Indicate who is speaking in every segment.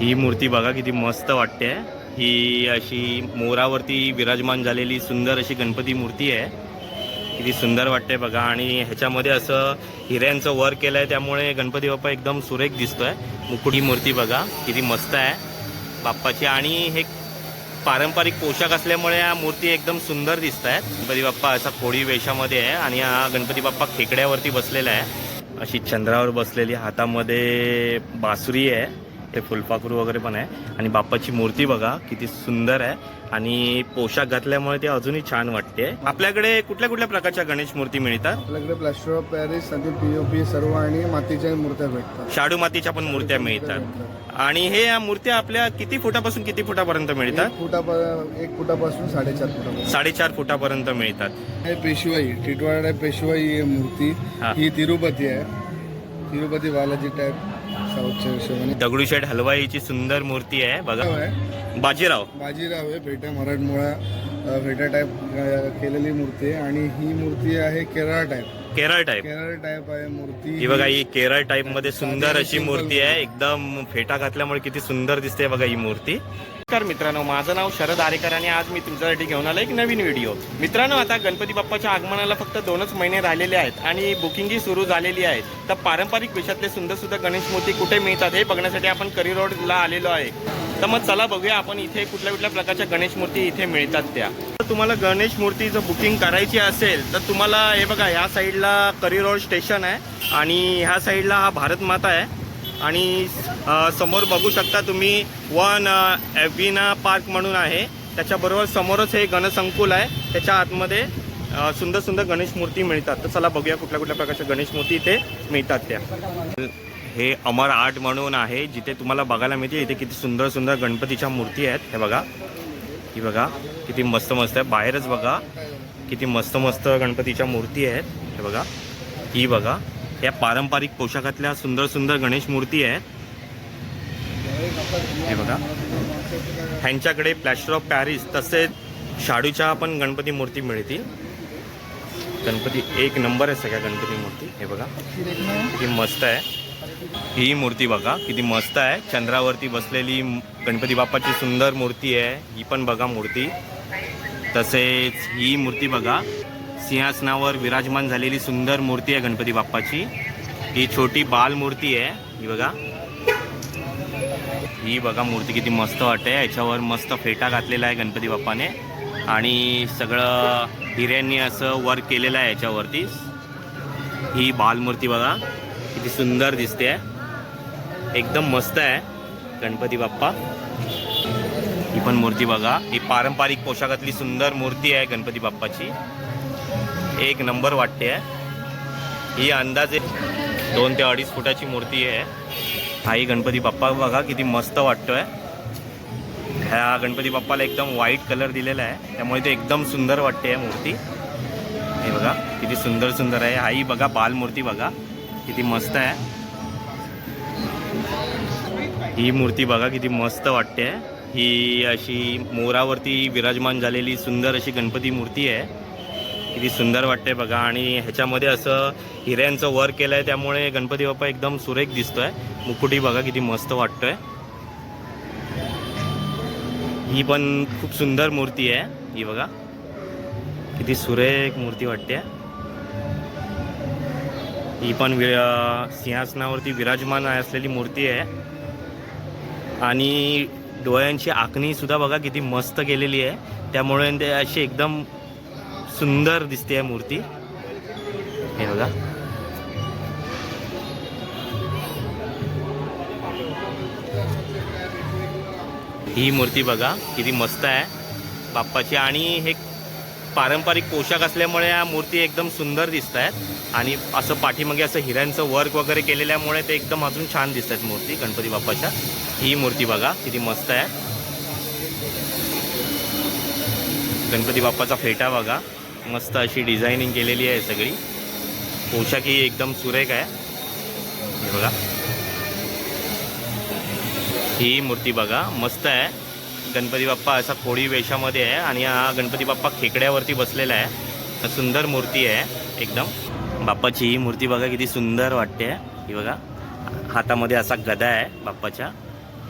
Speaker 1: ही मूर्ती बघा किती मस्त वाटते. ही अशी मोरावरती विराजमान झालेली सुंदर अशी गणपती मूर्ती आहे. किती सुंदर वाटते बघा. आणि ह्याच्यामध्ये असं हिऱ्यांचं वर्क केलं आहे त्यामुळे गणपती बाप्पा एकदम सुरेख दिसतोय. मुकुट ही मूर्ती बघा किती मस्त आहे. बाप्पाची आणि हे पारंपरिक पोशाख असल्यामुळे या मूर्ती एकदम सुंदर दिसत आहेत गणपती बाप्पा असा कोळी वेशामध्ये आहे आणि हा गणपती बाप्पा खेकड्यावरती बसलेला आहे. अशी चंद्रावर बसलेली हातामध्ये बासुरी आहे. ते फुलपाखरू वगैरे पण आहे. आणि बाप्पाची मूर्ती बघा किती सुंदर आहे. आणि पोशाख घातल्यामुळे ते अजूनही छान वाटते. आपल्याकडे कुठल्या कुठल्या प्रकारच्या गणेश मूर्ती मिळतात?
Speaker 2: आपल्याकडे प्लास्टर ऑफ पॅरिस आणि पी ओ पी सर्व आणि मातीच्या मूर्त्या भेटतात.
Speaker 1: शाडू मातीच्या पण मूर्त्या मिळतात. आणि हे या मूर्त्या आपल्या किती फुटापासून किती फुटापर्यंत मिळतात?
Speaker 2: एक फुटा एक फुटापासून साडेचार फुटापर्यंत.
Speaker 1: साडेचार फुटापर्यंत मिळतात.
Speaker 2: हे पेशवाई टिटवाळा पेशवाई ही मूर्ती.
Speaker 1: हा.
Speaker 2: ही तिरुपती आहे. तिरुपती बालाजी टाईप साऊथच्या हिशोबाने
Speaker 1: दगडूशेठ हलवाईची सुंदर मूर्ती आहे. बघा. बाजीराव.
Speaker 2: बाजीराव आहे फेटा मराठमोळा फेटा टाईप केलेली मूर्ती आहे. आणि ही मूर्ती आहे Kerala type
Speaker 1: Kerala type
Speaker 2: Kerala type आहे मूर्ती.
Speaker 1: ही बघा ही केरळ टाईपमध्ये सुंदर अशी मूर्ती आहे. एकदम फेटा घातल्यामुळे किती सुंदर दिसते बघा ही मूर्ती. नमस्कार मित्रांनो माझं नाव शरद आरेकर आणि आज मी तुमच्यासाठी घेऊन आलो एक नवीन व्हिडिओ. मित्रांनो आता गणपती बाप्पाच्या आगमनाला फक्त दोनच महिने राहिलेले आहेत आणि बुकिंगही सुरू झालेली आहे. तर पारंपरिक वेशातले सुंदर सुंदर गणेश मूर्ती कुठे मिळतात हे बघण्यासाठी आपण करी रोडला आलेलो आहे. तर मग चला बघूया आपण इथे कुठल्या कुठल्या प्रकारच्या गणेश मूर्ती इथे मिळतात त्या. तर तुम्हाला गणेश मूर्ती जर बुकिंग करायची असेल तर तुम्हाला हे बघा ह्या साईडला करी रोड स्टेशन आहे आणि ह्या साईडला हा भारत माता आहे. आणि समोर बघू शकता तुम्ही वन एव्हिना पार्क म्हणून आहे. त्याच्याबरोबर समोरच हे गणसंकुल आहे. त्याच्या आतमध्ये सुंदर सुंदर गणेश मूर्ती मिळतात. तर चला बघूया कुठल्या कुठल्या प्रकारच्या गणेश मूर्ती इथे मिळतात त्या. हे अमर आर्ट म्हणून आहे. जिथे तुम्हाला बघायला मिळते इथे किती सुंदर सुंदर गणपतीच्या मूर्ती आहेत. हे बघा. ही बघा. किती मस्त मस्त आहे. बाहेरच बघा. किती मस्त मस्त गणपतीच्या मूर्ती आहेत. हे बघा. ही बघा. या पारंपरिक पोशाखातल्या सुंदर सुंदर गणेश मूर्ती आहेत हे बघा. ह्यांच्याकडे प्लॅस्टर ऑफ पॅरिस तसेच शाडूच्या पण गणपती मूर्ती मिळतील. गणपती एक नंबर आहे सगळ्या गणपती मूर्ती. हे बघा. किती मस्त आहे. ही मूर्ती बघा किती मस्त आहे. चंद्रावरती बसलेली गणपती बाप्पाची सुंदर मूर्ती आहे. ही पण बघा मूर्ती. तसेच ही मूर्ती बघा. सिंहासनावर विराजमान झालेली सुंदर मूर्ती आहे गणपती बाप्पाची. ही छोटी बाल मूर्ती आहे. ही बघा. ही बघा मूर्ती किती मस्त वाटते. याच्यावर मस्त फेटा घातलेला आहे गणपती बाप्पाने. आणि सगळं हिऱ्यांनी असं वर्क केलेलं आहे याच्यावरती. ही बालमूर्ती बघा. किती सुंदर दिसते. एकदम मस्त आहे गणपती बाप्पा. ही पण मूर्ती बघा. ही पारंपरिक पोशाखातली सुंदर मूर्ती आहे गणपती बाप्पाची. एक नंबर वाटते ही अंदाजे दोन ते अडीच फुटाची मूर्ती आहे. आई गणपती बाप्पा बघा किती मस्त वाटतोय. ह्या गणपती बाप्पाला एकदम व्हाईट कलर दिलेला आहे. त्यामुळे ते एकदम सुंदर वाटते आहे मूर्ती. हे बघा किती सुंदर सुंदर आहे. हाही बघा बालमूर्ती बघा किती मस्त आहे. ही मूर्ती बघा किती मस्त वाटते ही अशी मोरावरती विराजमान झालेली सुंदर अशी गणपती मूर्ती आहे. किती सुंदर वाटते बघा. आणि ह्याच्यामध्ये असं हिऱ्यांचं वर्क केलं आहे त्यामुळे गणपती बाप्पा एकदम सुरेख दिसतोय. मुकुटी बघा किती मस्त वाटतोय. ही पण खूप सुंदर मूर्ती आहे. ही बघा. किती सुरेख मूर्ती वाटते. ही पण वि सिंहासनावरती विराजमान आहे असलेली मूर्ती आहे. आणि डोळ्यांची आखणी सुद्धा बघा किती मस्त केलेली आहे. त्यामुळे ते अशी एकदम सुंदर दिसते आहे मूर्ती. हे बघा. ही मूर्ती बघा किती मस्त आहे. बाप्पाची आणि हे पारंपरिक पोशाख असल्यामुळे या मूर्ती एकदम सुंदर दिसत आहेत आणि असं पाठीमागे असं हिऱ्यांचं वर्क वगैरे केलेल्यामुळे ते एकदम अजून छान दिसत आहेत मूर्ती गणपती बाप्पाच्या. ही मूर्ती बघा किती मस्त आहे. गणपती बाप्पाचा फेटा बघा. मस्त अशी डिझायनिंग केलेली आहे सगळी. पोशाख ही एकदम सुरेख आहे. हे बघा. ही मूर्ती बघा मस्त आहे. गणपती बाप्पा असा कोळी वेशामध्ये आहे आणि हा गणपती बाप्पा खेकड्यावरती बसलेला आहे. सुंदर मूर्ती आहे एकदम. बाप्पाची ही मूर्ती बघा किती सुंदर वाटते. ही बघा. हातामध्ये असा गदा आहे बाप्पाच्या.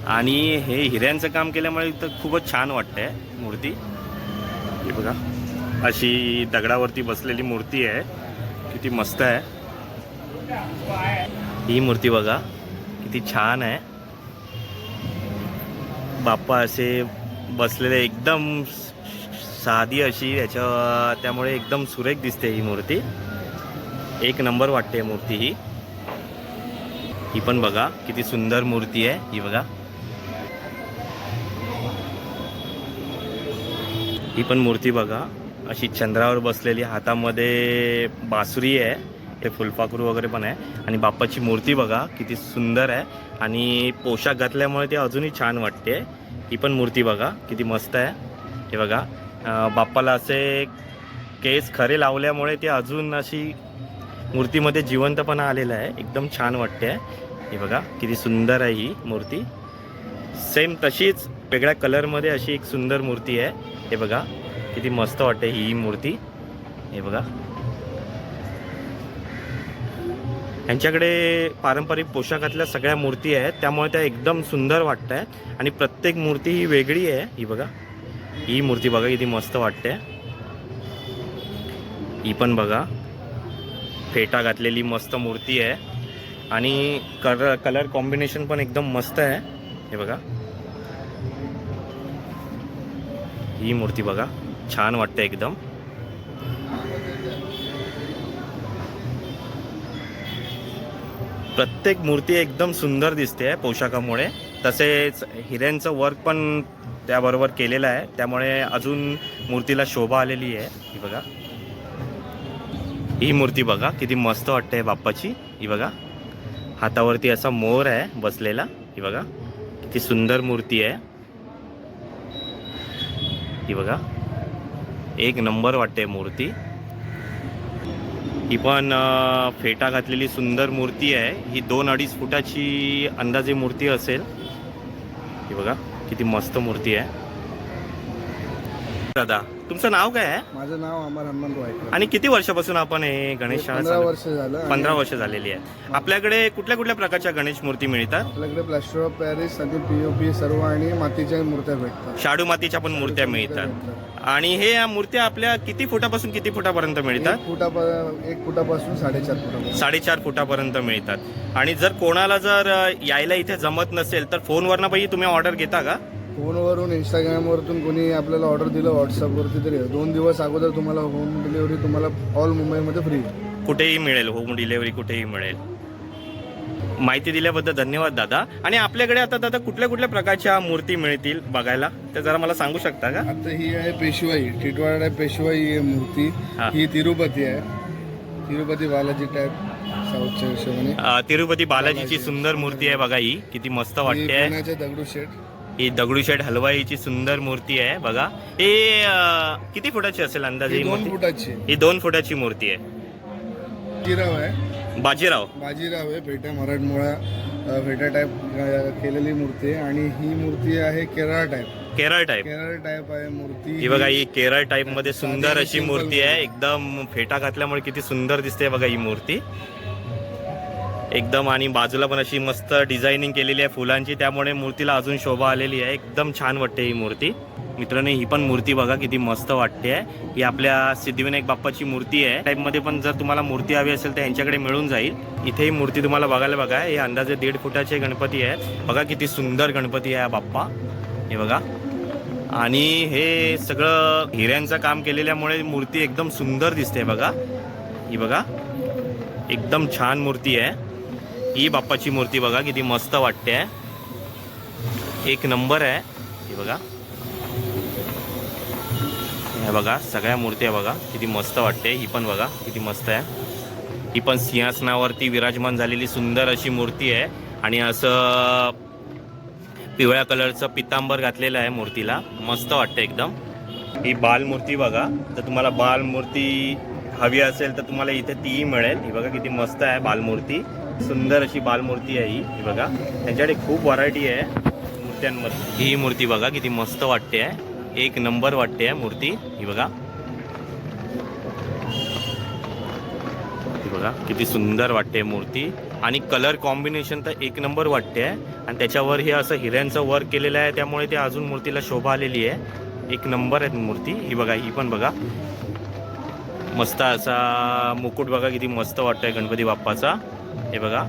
Speaker 1: आणि हे हिऱ्यांचं काम केल्यामुळे तर खूपच छान वाटतंय मूर्ती. ही बघा. अशी दगडावरती बसलेली मूर्ती आहे. किती मस्त आहे. ही मूर्ती बघा किती छान आहे. बाप्पा असे बसलेले एकदम साधी अशी याच्या त्यामुळे एकदम सुरेख दिसते ही मूर्ती. एक नंबर वाटते मूर्ती ही. ही पण बघा किती सुंदर मूर्ती आहे ही बघा. ही पण मूर्ती बघा. अशी चंद्रावर बसलेली हातामध्ये बासुरी आहे ते फुलपाखरू वगैरे पण आहे. आणि बाप्पाची मूर्ती बघा किती सुंदर आहे. आणि पोशाख घातल्यामुळे ते अजूनही छान वाटते. ही पण मूर्ती बघा किती मस्त आहे. हे बघा बाप्पाला असे केस खरे लावल्यामुळे ते अजून अशी मूर्तीमध्ये जिवंतपणा आलेला आहे. एकदम छान वाटते. हे बघा किती सुंदर आहे ही मूर्ती. सेम तशीच वेगळ्या कलरमध्ये अशी एक सुंदर मूर्ती आहे. हे बघा किती मस्त वाटते ही मूर्ती. हे बघा. यांच्याकडे पारंपरिक पोशाखातल्या सगळ्या मूर्ती आहेत. त्यामुळे त्या एकदम सुंदर वाटत आहेत आणि प्रत्येक मूर्ती ही वेगळी आहे. ही बघा. ही मूर्ती बघा किती मस्त वाटते. ही पण बघा. फेटा घातलेली मस्त मूर्ती आहे. आणि कलर कलर कॉम्बिनेशन पण एकदम मस्त आहे. हे बघा. ही मूर्ती बघा. छान वाटते एकदम. प्रत्येक मूर्ती एकदम सुंदर दिसते पोशाखामुळे. तसेच हिऱ्यांचं वर्क पण त्याबरोबर केलेलं आहे. त्यामुळे अजून मूर्तीला शोभा आलेली आहे. ही बघा. ही मूर्ती बघा किती मस्त वाटते बाप्पाची. ही बघा. हातावरती असा मोर आहे बसलेला. ही बघा. किती सुंदर मूर्ती आहे. ही बघा. एक नंबर वाटते मूर्ती. ही पण फेटा घातलेली सुंदर मूर्ती आहे. ही दोन अडीच फुटाची अंदाजे मूर्ती असेल. ही बघा किती मस्त मूर्ती आहे. दादा तुमचं नाव काय आहे?
Speaker 2: माझं नाव अमर हनुमंत वायकर.
Speaker 1: आणि किती वर्षापासून आपण हे गणेश
Speaker 2: पंधरा वर्ष झालं
Speaker 1: पंधरा वर्ष झालेली आहे. आपल्याकडे कुठल्या कुठल्या प्रकारच्या गणेश मूर्ती मिळतात?
Speaker 2: आपल्याकडे प्लास्टर ऑफ पॅरिस आणि पीओपी सर्व आणि मातीच्या मूर्त्या भेटतात.
Speaker 1: शाडू मातीच्या पण मूर्त्या मिळतात. आणि हे या मूर्त्या आपल्या किती फुटापासून किती फुटापर्यंत मिळतात?
Speaker 2: एक फुटा एक फुटापासून साडेचार फुटापर्यंत.
Speaker 1: साडेचार फुटापर्यंत मिळतात. आणि जर कोणाला जर यायला इथे जमत नसेल तर फोनवरनं बाई तुम्ही ऑर्डर घेता का?
Speaker 2: फोनवरून इंस्टाग्रामवरतून कोणी आपल्याला ऑर्डर दिलं व्हॉट्सअपवरती तरी. दोन दिवस अगोदर तुम्हाला होम डिलिव्हरी तुम्हाला ऑल मुंबईमध्ये फ्री
Speaker 1: कुठेही मिळेल होम डिलेवरी कुठेही मिळेल. माहिती दिल्याबद्दल धन्यवाद दादा. आणि आपल्याकडे आता दादा कुठल्या कुठल्या प्रकारच्या मूर्ती मिळतील बघायला? ते जरा मला सांगू शकता का?
Speaker 2: आता ही आहे पेशवाई. टिटवाडा पेशवाई मूर्ती.
Speaker 1: हा.
Speaker 2: ही तिरुपती आहे. तिरुपती बालाजी टाईप साऊथच्या हिशोबाने.
Speaker 1: अ, तिरुपती बालाजीची सुंदर मूर्ती आहे बघा ही. किती मस्त
Speaker 2: ही
Speaker 1: वाटते.
Speaker 2: पुण्याचे दगडूशेठ
Speaker 1: ही दगडूशेठ हलवाईची सुंदर मूर्ती आहे बघा. हे अ, किती फुटाची असेल अंदाजे
Speaker 2: ही
Speaker 1: ही
Speaker 2: दोन
Speaker 1: मूर्ती?
Speaker 2: फुटाची.
Speaker 1: ही दोन फुटाची मूर्ती आहे.
Speaker 2: बाजीराव.
Speaker 1: बाजीराव
Speaker 2: आहे फेटा मराठमोळा फेटा टाईप केलेली मूर्ती आहे आणि ही मूर्ती आहे Kerala type
Speaker 1: Kerala type
Speaker 2: Kerala type आहे मूर्ती.
Speaker 1: ही बघा ही केरळ टाईपमध्ये सुंदर अशी मूर्ती आहे. एकदम फेटा घातल्यामुळे किती सुंदर दिसते बघा ही मूर्ती. एकदम आणि बाजूला पण अशी मस्त डिझायनिंग केलेली आहे फुलांची. त्यामुळे मूर्तीला अजून शोभा आलेली आहे. एकदम छान वाटते ही मूर्ती. मित्रांनो ही पण मूर्ती बघा किती मस्त वाटते आहे. ही आपल्या सिद्धिविनायक बाप्पाची मूर्ती आहे. टाईपमध्ये पण जर तुम्हाला मूर्ती हवी असेल तर यांच्याकडे मिळून जाईल. इथे ही मूर्ती तुम्हाला बघायला बघा. हे अंदाजे दीड फुटाचे गणपती आहे बघा किती सुंदर गणपती आहे बाप्पा. हे बघा. आणि हे सगळं हिऱ्यांचं काम केलेल्यामुळे मूर्ती एकदम सुंदर दिसते बघा. ही बघा. एकदम छान मूर्ती आहे. ही बाप्पाची मूर्ती बघा किती मस्त वाटते आहे. एक नंबर आहे. ही बघा. हे बघा. सगळ्या मूर्त्या बघा. किती मस्त वाटते. ही पण बघा. किती मस्त आहे. ही पण सिंहासनावरती विराजमान झालेली सुंदर अशी मूर्ती आहे. आणि असं पिवळ्या कलरचं पितांबर घातलेलं आहे मूर्तीला. मस्त वाटतं एकदम. ही बालमूर्ती बघा. तर तुम्हाला बालमूर्ती हवी असेल तर तुम्हाला इथे तीही मिळेल. ही बघा किती मस्त आहे बालमूर्ती. सुंदर अशी बालमूर्ती आहे ही. ही बघा. त्यांच्याकडे खूप व्हरायटी आहे मूर्त्यांमध्ये. ही मूर्ती बघा किती मस्त वाटते आहे. एक नंबर वाटते आहे मूर्ती. ही बघा. बघा किती सुंदर वाटते मूर्ती. आणि कलर कॉम्बिनेशन तर एक नंबर वाटते आहे. आणि त्याच्यावर हे असं हिऱ्यांचं वर्क केलेलं आहे त्यामुळे ते अजून मूर्तीला शोभा आलेली आहे. एक नंबर आहे मूर्ती. ही बघा ही पण बघा. मस्त असा मुकुट बघा किती मस्त वाटतोय गणपती बाप्पाचा. हे बघा.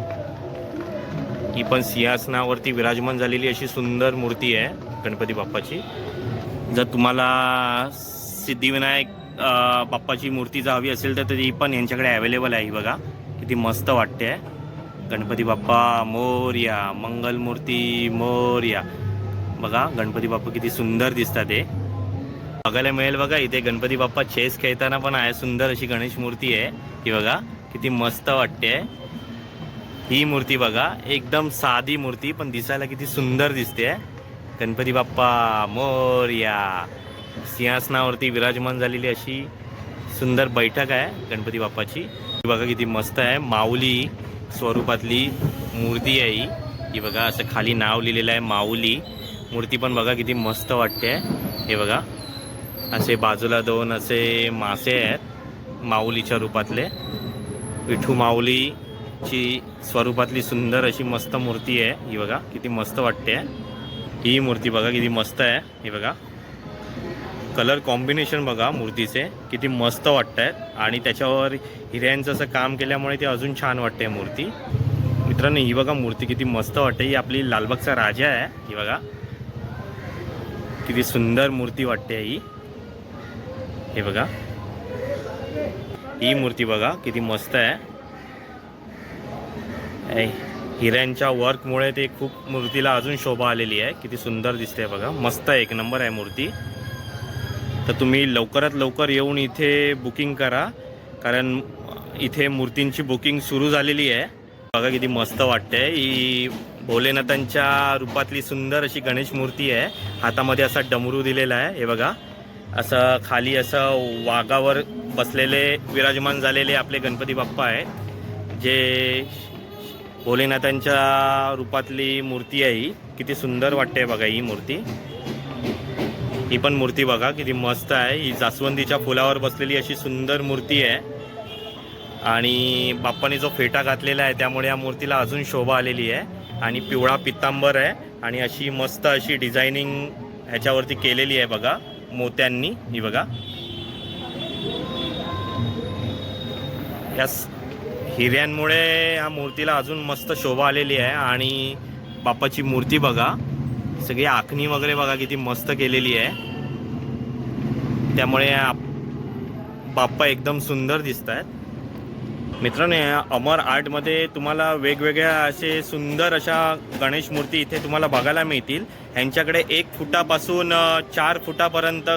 Speaker 1: ही पण सिंहासनावरती विराजमान झालेली अशी सुंदर मूर्ती आहे गणपती बाप्पाची. जर तुम्हाला सिद्धिविनायक बाप्पाची मूर्ती जर हवी असेल तर ती पण यांच्याकडे अवेलेबल आहे बघा. किती मस्त वाटते. गणपती बाप्पा मोर्या मंगलमूर्ती मोर्या. बघा गणपती बाप्पा किती सुंदर दिसतात ते बघायला मिळेल बघा इथे गणपती बाप्पा चेस खेळताना पण आहे सुंदर अशी गणेश मूर्ती आहे. ही बघा किती मस्त वाटते. ही मूर्ती बघा एकदम साधी मूर्ती पण दिसायला किती सुंदर दिसते. गणपती बाप्पा मोर्या सिंहासनावरती विराजमान झालेली अशी सुंदर बैठक आहे गणपती बाप्पाची. ही बघा किती मस्त आहे. माऊली स्वरूपातली मूर्ती आहे ही. ही बघा असं खाली नाव लिहिलेलं आहे माऊली. मूर्ती पण बघा किती मस्त वाटते. हे बघा. असे बाजूला दोन असे मासे आहेत माऊलीच्या रूपातले. विठू माऊलीची स्वरूपातली सुंदर अशी मस्त मूर्ती आहे. ही बघा किती मस्त वाटते. ही मूर्ती बघा किती मस्त आहे. ही बघा. कलर कॉम्बिनेशन बघा मूर्तीचे. किती मस्त वाटत आहेत आणि त्याच्यावर हिऱ्यांचं असं काम केल्यामुळे ते अजून छान वाटते मूर्ती. मित्रांनो ही बघा मूर्ती किती मस्त वाटते ही आपली लालबागचा राजा आहे. ही बघा. किती सुंदर मूर्ती वाटते ही. हे बघा. ही मूर्ती बघा किती मस्त आहे. हिऱ्यांच्या वर्कमुळे ते खूप मूर्तीला अजून शोभा आलेली आहे. किती सुंदर दिसते बघा. मस्त आहे एक नंबर आहे मूर्ती. तर तुम्ही लवकरात लवकर येऊन इथे बुकिंग करा. कारण इथे मूर्तींची बुकिंग सुरू झालेली आहे. बघा किती मस्त वाटते ही भोलेनाथांच्या रूपातली सुंदर अशी गणेश मूर्ती आहे. हातामध्ये असा डमरू दिलेला आहे. हे बघा. असं खाली असं वाघावर बसलेले विराजमान झालेले आपले गणपती बाप्पा आहेत. जे भोलेनाथांच्या रूपातली मूर्ती आहे ही. किती सुंदर वाटते बघा ही मूर्ती. ही पण मूर्ती बघा किती मस्त आहे. ही जास्वंदीच्या फुलावर बसलेली अशी सुंदर मूर्ती आहे. आणि बाप्पाने जो फेटा घातलेला आहे त्यामुळे या मूर्तीला अजून शोभा आलेली आहे. आणि पिवळा पित्तांबर आहे. आणि अशी मस्त अशी डिझायनिंग ह्याच्यावरती केलेली आहे बघा मोत्यांनी. ही बघा. या हिऱ्यांमुळे या मूर्तीला अजून मस्त शोभा आलेली आहे आणि बाप्पाची मूर्ती बघा. सगळी आखणी वगैरे बघा किती मस्त केलेली आहे. त्यामुळे आप- बाप्पा एकदम सुंदर दिसत आहेत मित्रांनो अमर आर्टमध्ये तुम्हाला वेगवेगळ्या असे सुंदर अशा गणेश मूर्ती इथे तुम्हाला बघायला मिळतील. ह्यांच्याकडे एक फुटापासून चार फुटापर्यंत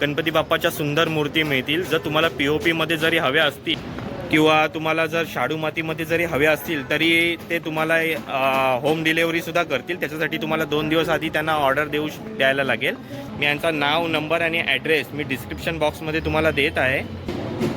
Speaker 1: गणपती बाप्पाच्या सुंदर मूर्ती मिळतील. जर तुम्हाला पी ओ पीमध्ये जरी हव्या असतील किंवा तुम्हाला जर शाडू मातीमध्ये जरी हवे असतील तरी ते तुम्हाला होम डिलेवरीसुद्धा करतील. त्याच्यासाठी तुम्हाला दोन दिवस आधी त्यांना ऑर्डर देऊ द्यायला लागेल. मी यांचा नाव नंबर आणि ॲड्रेस मी डिस्क्रिप्शन बॉक्समध्ये तुम्हाला देत आहे.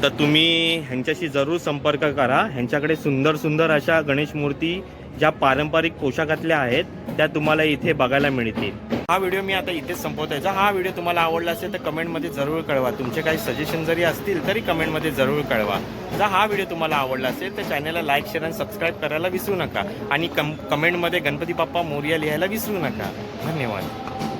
Speaker 1: तर तुम्ही ह्यांच्याशी जरूर संपर्क करा. ह्यांच्याकडे सुंदर सुंदर अशा गणेश मूर्ती ज्या पारंपरिक पोशाखातल्या आहेत त्या तुम्हाला इथे बघायला मिळतील. हा व्हिडिओ मी आता इथेच संपवतायचा हा व्हिडिओ तुम्हाला आवडला असेल तर कमेंटमध्ये जरूर कळवा. तुमचे काही सजेशन जरी असतील तरी कमेंटमध्ये जरूर कळवा. जर हा व्हिडिओ तुम्हाला आवडला असेल तर चॅनलला लाईक शेअर आणि सबस्क्राईब करायला विसरू नका. आणि कम कमेंटमध्ये गणपती बाप्पा मोर्या लिहायला विसरू नका. धन्यवाद.